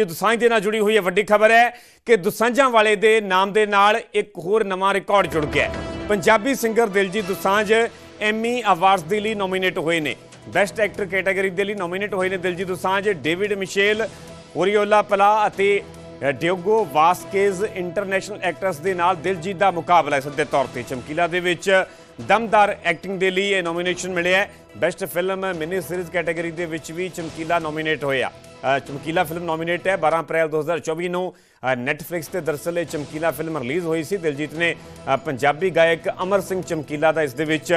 ਇਹ ਦੁਸਾਂਝ ਦੇ ਨਾਲ ਜੁੜੀ ਹੋਈ ਹੈ ਵੱਡੀ ਖਬਰ ਹੈ ਕਿ ਦੁਸਾਂਝਾਂ ਵਾਲੇ ਦੇ ਨਾਮ ਦੇ ਨਾਲ ਇੱਕ ਹੋਰ ਨਵਾਂ ਰਿਕਾਰਡ ਜੁੜ ਗਿਆ Punjabi singer Diljit Dosanjh Emmy awards ਦੇ ਲਈ ਨੋਮੀਨੇਟ ਹੋਏ ਨੇ। ਬੈਸਟ ਐਕਟਰ ਕੈਟਾਗਰੀ ਦੇ ਲਈ ਨੋਮੀਨੇਟ ਹੋਏ ਨੇ Diljit Dosanjh, David Mitchell Oriol Pla ਅਤੇ ਡਿਓਗੋ ਵਾਸਕੇਜ਼ ਇੰਟਰਨੈਸ਼ਨਲ ਐਕਟਰਸ ਦੇ ਨਾਲ ਦਿਲਜੀਤ ਦਾ ਮੁਕਾਬਲਾ ਹੈ। ਸਿੱਧੇ ਤੌਰ ਤੇ ਚਮਕੀਲਾ ਦੇ ਵਿੱਚ ਦਮਦਾਰ ਐਕਟਿੰਗ ਦੇ ਲਈ ਇਹ ਨੋਮੀਨੇਸ਼ਨ ਮਿਲਿਆ ਹੈ। Best film mini series category ਦੇ ਵਿੱਚ ਵੀ ਚਮਕੀਲਾ ਨੋਮੀਨੇਟ ਹੋਇਆ। ਚਮਕੀਲਾ ਫਿਲਮ ਨੋਮੀਨੇਟ ਹੈ 12 ਅਪ੍ਰੈਲ 2024 ਨੂੰ। ਨੈਟਫਲਿਕਸ ਤੇ ਦਰਅਸਲ ਇਹ ਚਮਕੀਲਾ ਫਿਲਮ ਰਿਲੀਜ਼ ਹੋਈ ਸੀ। ਦਿਲਜੀਤ ਨੇ ਪੰਜਾਬੀ ਗਾਇਕ ਅਮਰ ਸਿੰਘ ਚਮਕੀਲਾ ਦਾ ਇਸ ਦੇ ਵਿੱਚ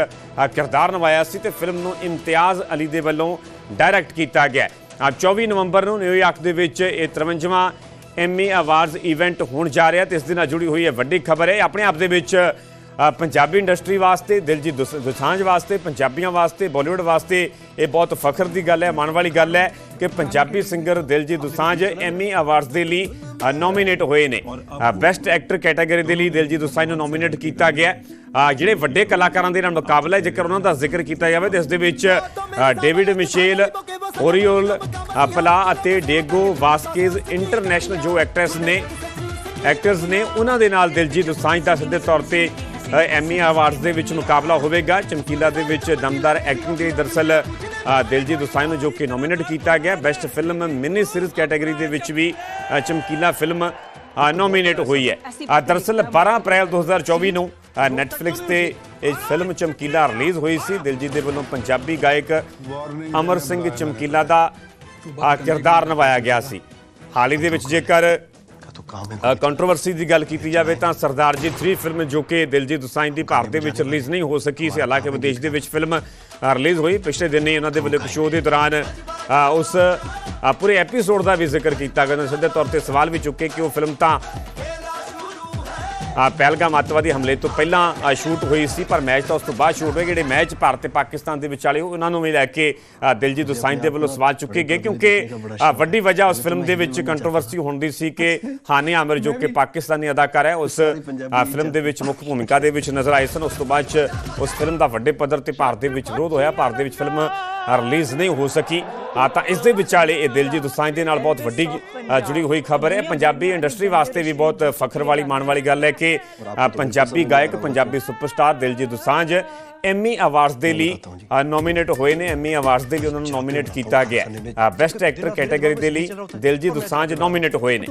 ਕਿਰਦਾਰ ਨਿਭਾਇਆ ਸੀ ਤੇ ਫਿਲਮ ਨੂੰ ਇਮਤਿਆਜ਼ ਅਲੀ ਦੇ ਵੱਲੋਂ ਡਾਇਰੈਕਟ ਕੀਤਾ ਗਿਆ। ਹੈ। 24 ਨਵੰਬਰ ਨੂੰ ਨਿਊਯਾਰਕ ਦੇ ਵਿੱਚ ਇਹ 53ਵਾਂ ਐਮੀ ਅਵਾਰਡਸ ਇਵੈਂਟ ਹੋਣ ਜਾ ਰਿਹਾ ਤੇ ਇਸ ਦੇ ਨਾਲ ਜੁੜੀ ਹੋਈ ਹੈ ਵੱਡੀ ਖਬਰ ਹੈ। ਇਹ ਆਪਣੇ ਆਪ ਦੇ ਵਿੱਚ ਪੰਜਾਬੀ ਇੰਡਸਟਰੀ ਵਾਸਤੇ, ਦਿਲਜੀਤ ਦੁਸ- ਦੁਸਾਂਝ ਵਾਸਤੇ, ਪੰਜਾਬੀਆਂ ਵਾਸਤੇ, ਬਾਲੀਵੁੱਡ ਵਾਸਤੇ ਇਹ ਬਹੁਤ ਫਖਰ ਦੀ ਗੱਲ ਹੈ, ਮਾਣ ਵਾਲੀ ਗੱਲ ਹੈ ਕਿ Punjabi singer Diljit Dosanjh Emmy awards ਦੇ ਲਈ ਨੋਮੀਨੇਟ ਹੋਏ ਨੇ। ਬੈਸਟ ਐਕਟਰ ਕੈਟਾਗਰੀ ਦੇ ਲਈ ਦਿਲਜੀਤ ਦੁਸਾਂਝ ਨੂੰ ਨੋਮੀਨੇਟ ਕੀਤਾ ਗਿਆ। ਜਿਹੜੇ ਵੱਡੇ ਕਲਾਕਾਰਾਂ ਦੇ ਨਾਲ ਮੁਕਾਬਲਾ ਹੈ, ਜੇਕਰ ਉਹਨਾਂ ਦਾ ਜ਼ਿਕਰ ਕੀਤਾ ਜਾਵੇ, ਤਾਂ ਇਸ ਦੇ ਵਿੱਚ ਡੇਵਿਡ ਮਿਸ਼ੇਲ ਓਰੀਓਲ ਪਲਾ ਅਤੇ ਡੇਗੋ ਵਾਸਕੇਜ਼ ਇੰਟਰਨੈਸ਼ਨਲ ਜੋ ਐਕਟਰਸ ਨੇ ਐਕਟਰਸ ਨੇ, ਉਹਨਾਂ ਦੇ ਨਾਲ ਦਿਲਜੀਤ ਦੁਸਾਂਝ ਦਾ ਸਿੱਧੇ ਤੌਰ ਤੇ ਐਮੀ ਅਵਾਰਡਸ ਦੇ ਵਿੱਚ ਮੁਕਾਬਲਾ ਹੋਵੇਗਾ। ਚਮਕੀਲਾ ਦੇ ਵਿੱਚ ਦਮਦਾਰ ਐਕਟਿੰਗ ਦੇ ਲਈ ਦਰਸਲ ਦਿਲਜੀਤ ਦੁਸਾਂਝ ਨੂੰ ਜੋ ਕਿ ਨੋਮੀਨੇਟ ਕੀਤਾ ਗਿਆ। Best film mini series category ਦੇ ਵਿੱਚ ਵੀ ਚਮਕੀਲਾ ਫਿਲਮ ਨੋਮੀਨੇਟ ਹੋਈ ਹੈ। ਅ, ਦਰਅਸਲ 12 ਅਪ੍ਰੈਲ 2024 ਨੂੰ ਨੈਟਫਲਿਕਸ ਤੇ ਇਹ ਫਿਲਮ ਚਮਕੀਲਾ ਰਿਲੀਜ਼ ਹੋਈ ਸੀ। ਦਿਲਜੀਤ ਦੇ ਵੱਲੋਂ ਪੰਜਾਬੀ ਗਾਇਕ ਅਮਰ ਸਿੰਘ ਚਮਕੀਲਾ ਦਾ ਕਿਰਦਾਰ ਨਿਭਾਇਆ ਗਿਆ ਸੀ। ਹਾਲ ਹੀ ਦੇ ਵਿੱਚ ਜੇਕਰ ਕੰਟਰੋਵਰਸੀ ਦੀ ਗੱਲ ਕੀਤੀ ਜਾਵੇ ਤਾਂ ਸਰਦਾਰ ਜੀ 3 ਫਿਲਮ ਜੋ ਕਿ ਦਿਲਜੀਤ ਦੁਸਾਂਝ ਦੀ ਭਾਰਤ ਦੇ ਵਿੱਚ ਰਿਲੀਜ਼ ਨਹੀਂ ਹੋ ਸਕੀ ਸੀ ਹਾਲਾਂਕਿ ਵਿਦੇਸ਼ ਦੇ ਵਿੱਚ ਫਿਲਮ ਰਿਲੀਜ਼ ਹੋਈ। ਪਿਛਲੇ ਦਿਨੀ ਉਹਨਾਂ ਦੇ ਵੱਲੋਂ ਇੱਕ ਸ਼ੋਅ ਦੇ ਦੌਰਾਨ ਉਸ ਪੂਰੇ ਐਪੀਸੋਡ ਦਾ ਵੀ ਜ਼ਿਕਰ ਕੀਤਾ ਗਿਆ। ਸਿੱਧੇ ਤੌਰ ਤੇ ਸਵਾਲ ਵੀ ਚੁੱਕੇ ਕਿ ਉਹ ਫਿਲਮ ਤਾਂ ਪਹਿਲਗਾਮ ਅੱਤਵਾਦੀ ਹਮਲੇ ਤੋਂ ਪਹਿਲਾਂ ਸ਼ੂਟ ਹੋਈ ਸੀ, ਪਰ ਮੈਚ ਤਾਂ ਉਸ ਤੋਂ ਬਾਅਦ ਸ਼ੂਟ ਹੋਏ। ਜਿਹੜੇ ਮੈਚ ਭਾਰਤ ਤੇ ਪਾਕਿਸਤਾਨ ਦੇ ਵਿਚਾਲੇ ਉਹਨਾਂ ਨੂੰ ਵੀ ਲੈ ਕੇ ਦਿਲਜੀਤ ਦੋਸਾਂਝ ਦੇ ਵੱਲੋਂ ਸਵਾਲ ਚੁੱਕੇ ਗਏ, ਕਿਉਂਕਿ ਵੱਡੀ ਵਜ੍ਹਾ ਉਸ ਫਿਲਮ ਦੇ ਵਿੱਚ ਕੰਟਰੋਵਰਸੀ ਹੁੰਦੀ ਸੀ ਕਿ ਹਾਨੇ ਆਮਿਰ ਜੋ ਕਿ ਪਾਕਿਸਤਾਨੀ ਅਦਾਕਾਰ ਹੈ, ਉਸ ਫਿਲਮ ਦੇ ਵਿੱਚ ਮੁੱਖ ਭੂਮਿਕਾ ਦੇ ਵਿੱਚ ਨਜ਼ਰ ਆਏ ਸਨ। ਉਸ ਤੋਂ ਬਾਅਦ 'ਚ ਉਸ ਫਿਲਮ ਦਾ ਵੱਡੇ ਪੱਧਰ ਤੇ ਭਾਰਤ ਦੇ ਵਿੱਚ ਵਿਰੋਧ ਹੋਇਆ। ਭਾਰਤ ਦੇ ਵਿੱਚ ਫਿਲਮ ਰਿਲੀਜ਼ ਨਹੀਂ ਹੋ ਸਕੀ। ਆ ਤਾਂ ਇਸ ਦੇ ਵਿਚਾਲੇ ਇਹ ਦਿਲਜੀਤ ਦੋਸਾਂਝ ਦੇ ਨਾਲ ਬਹੁਤ ਵੱਡੀ ਜੁੜੀ ਹੋਈ ਖਬਰ ਹੈ। ਪੰਜਾਬੀ ਇੰਡਸਟਰੀ ਵਾਸਤੇ ਵੀ ਬਹੁਤ ਫਖਰ ਵਾਲੀ, ਮਾਣ ਵਾਲੀ ਗੱਲ ਹੈ ਕਿ ਪੰਜਾਬੀ ਗਾਇਕ, Punjabi superstar Diljit Dosanjh Emmy awards ਦੇ ਲਈ ਨੋਮੀਨੇਟ ਹੋਏ ਨੇ। ਐਮੀ ਅਵਾਰਡਸ ਦੇ ਲਈ ਉਹਨਾਂ ਨੂੰ ਨੋਮੀਨੇਟ ਕੀਤਾ ਗਿਆ ਬੈਸਟ ਐਕਟਰ ਕੈਟਾਗਰੀ ਦੇ ਲਈ ਦਿਲਜੀਤ ਦੋਸਾਂਝ ਨੋਮੀਨੇਟ ਹੋਏ ਨੇ।